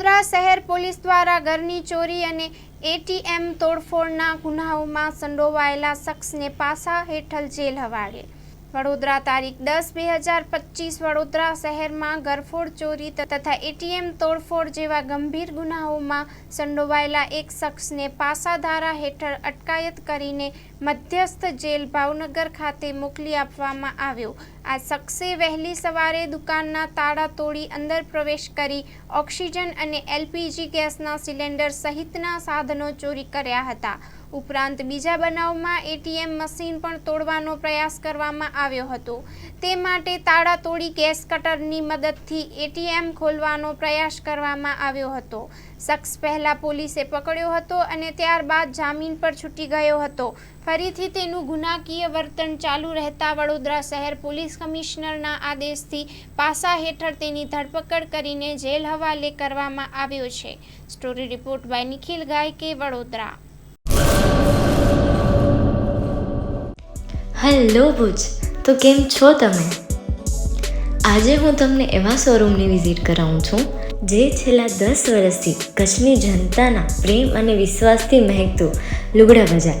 વડોદરા શહેર પોલીસ દ્વારા ઘરની ચોરી અને એટીએમ તોડફોડના ગુનાઓમાં સંડોવાયેલા શખ્સને પાસા હેઠળ જેલ હવાડે. વડોદરા તારીખ દસ બે હજાર પચીસ વડોદરા શહેરમાં ગરફોડ ચોરી તથા એટીએમ તોડફોડ જેવા ગંભીર ગુનાઓમાં સંડોવાયેલા એક શખ્સને પાસા ધારા હેઠળ અટકાયત કરીને મધ્યસ્થ જેલ ભાવનગર ખાતે મોકલી આપવામાં આવ્યો. આ શખ્સે વહેલી સવારે દુકાનના તાળા તોડી અંદર પ્રવેશ કરી ઓક્સિજન અને એલપીજી ગેસના સિલિન્ડર સહિતના સાધનો ચોરી કર્યા હતા. ઉપરાંત બીજા બનાવમાં એટીએમ મશીન પણ તોડવાનો પ્રયાસ કરવામાં આવ્યો હતો. તે માટે તાળા તોડી ગેસ કટરની મદદથી એટીએમ ખોલવાનો પ્રયાસ કરવામાં આવ્યો હતો. શખ્સ પહેલા પોલીસે પકડ્યો હતો અને ત્યારબાદ જામીન પર છૂટી ગયો હતો. ફરીથી તેનું ગુનાકીય વર્તન ચાલુ રહેતા વડોદરા શહેર પોલીસ કમિશનરના આદેશથી પાસા હેઠળ તેની ધરપકડ કરીને જેલ હવાલે કરવામાં આવ્યો છે. Story report by Nikhil Gayke, Vadodara. Hello Bhuj, તો કેમ છો તમે? આજે હું તમને એવા શોરૂમની વિઝિટ કરાવું છું, જે છેલ્લા દસ વર્ષથી કચ્છની જનતાના પ્રેમ અને વિશ્વાસથી મહેકતું લુગડા બજાર